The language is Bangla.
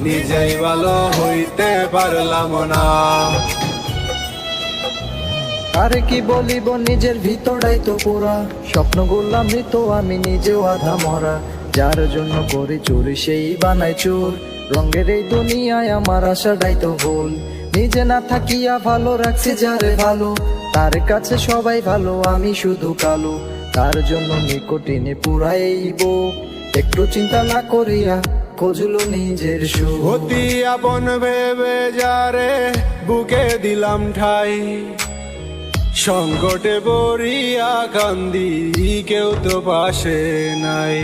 নিজেই ভালো হইতে পারলাম না। আরে কি বলিব নিজের ভিতরটাই তো পুরা স্বপ্ন করলাম মৃত, আমি নিজেও আধা মরা। যার জন্য করে চোরি, সেই বানাই চোর। রঙের এই দুনিয়ায় আমার আশাটাই তো ভুল। নিজে না থাকিয়া ভালো রাখছে যারে ভালো। তার কাছে সবাই ভালো, আমি শুধু কালো। তার জন্য নিকটিনে পুরাইব একটু চিন্তা না করিয়া খোঁজলো নিজের সুহতি আপন ভেবে যারে বুকে দিলাম ঠাই। সংকটে পড়িয়া কান্দি, কেউ তো পাশে নাই।